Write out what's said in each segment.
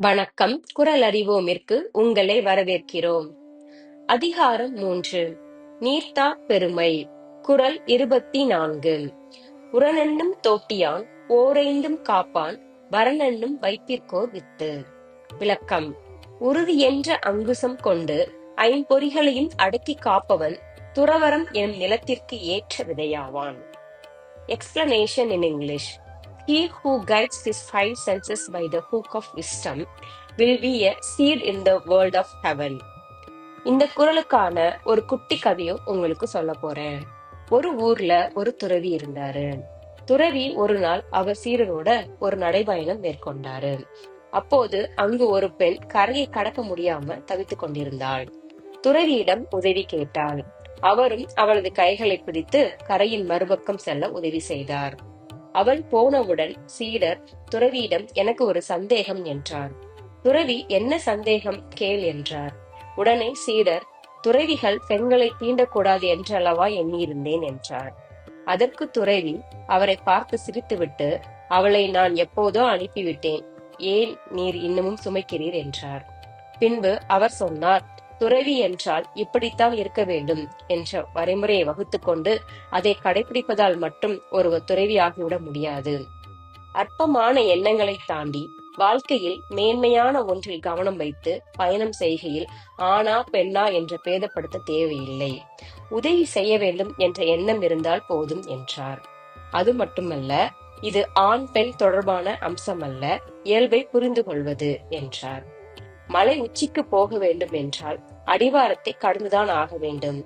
வணக்கம். குரல் அறிவோமிற்கு உங்களை வரவேற்கிறோம். அதிகாரம் மூன்று. நீர்த்தா பெருமை. குரல் இருபத்தி நான்கு. உரனென்னும் தோட்டியான் ஓரைந்தும் காப்பான் வரனென்னும் வைப்பிற்கோர் வித்து. விளக்கம். உறுதி என்ற அங்குசம் கொண்டு ஐம்பொறிகளையும் அடக்கி காப்பவன் துறவரம் எனும் நிலத்திற்கு ஏற்ற விதையாவான். Explanation in English He who guides his five senses by the hook of wisdom will be a seed in the world of heaven. இந்த குரலுக்கான ஒரு குட்டி கதையும் உங்களுக்கு சொல்ல போறேன். ஒரு ஊர்ல ஒரு துறவி இருந்தாரு. துறவி ஒரு நாள் அவர் சீரனோட ஒரு நடைபயணம் மேற்கொண்டாரு. அப்போது அங்கு ஒரு பெண் கரையை கடக்க முடியாம தவித்துக் கொண்டிருந்தாள். துறவியிடம் உதவி கேட்டாள். அவரும் அவளது கைகளை பிடித்து கரையின் மறுபக்கம் செல்ல உதவி செய்தார். அவள் போனவுடன் சீடர் துறவியிடம் எனக்கு ஒரு சந்தேகம் என்றார். துறவி என்ன சந்தேகம்? கேள் என்றார். உடனே சீடர் துறவிகள் பெண்களை தீண்டக்கூடாது என்றளவா எண்ணியிருந்தேன் என்றார். அதற்கு துறவி அவரை பார்த்து சிரித்துவிட்டு அவளை நான் எப்போதோ அனுப்பிவிட்டேன். ஏன் நீர் இன்னமும் சுமைக்கிறீர் என்றார். பின்பு அவர் சொன்னார் துறவி என்றால் இப்படித்தான் இருக்க வேண்டும் என்ற வரைமுறையை வகுத்து கொண்டு அதை கடைபிடிப்பதால் மட்டும் ஒருவர் துறவி ஆகிவிட முடியாது. அற்பமான எண்ணங்களை தாண்டி வாழ்க்கையில் மேன்மையான ஒன்றில் கவனம் வைத்து பயணம் செய்கையில் ஆனா பெண்ணா என்று பேதப்படுத்த தேவையில்லை. உதவி செய்ய வேண்டும் என்ற எண்ணம் இருந்தால் போதும் என்றார். அது மட்டுமல்ல இது ஆண் பெண் தொடர்பான அம்சம் அல்ல இயல்பை புரிந்து கொள்வது என்றார். மலை உச்சிக்கு போக வேண்டும் என்றால் அடிவாரத்தை கடந்துதான் ஆக வேண்டும்.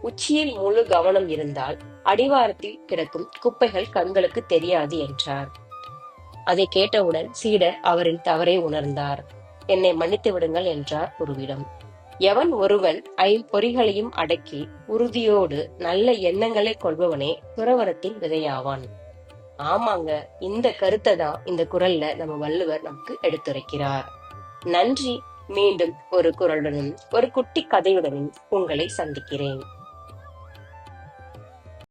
உச்சியில் முழு கவனம் இருந்தால் அடிவாரத்தில் கிடக்கும் குப்பைகள் கண்களுக்கு தெரியாது என்றார். அதை கேட்டவுடன் சீடர் அவரின் தவறை உணர்ந்தார். என்னை மன்னித்து விடுங்கள் என்றார் குருவிடம். எவன் ஒருவன் ஐம்பொறிகளையும் அடக்கி உறுதியோடு நல்ல எண்ணங்களை கொள்பவனே துறவரத்தின் விதையாவான். ஆமாங்க இந்த கருத்தை தான் இந்த குரல்ல நம்ம வள்ளுவர் நமக்கு எடுத்துரைக்கிறார். நன்றி மீண்டும் ஒரு குரலுடனும் ஒரு குட்டி கதையுடனும் உங்களை சந்திக்கிறேன்.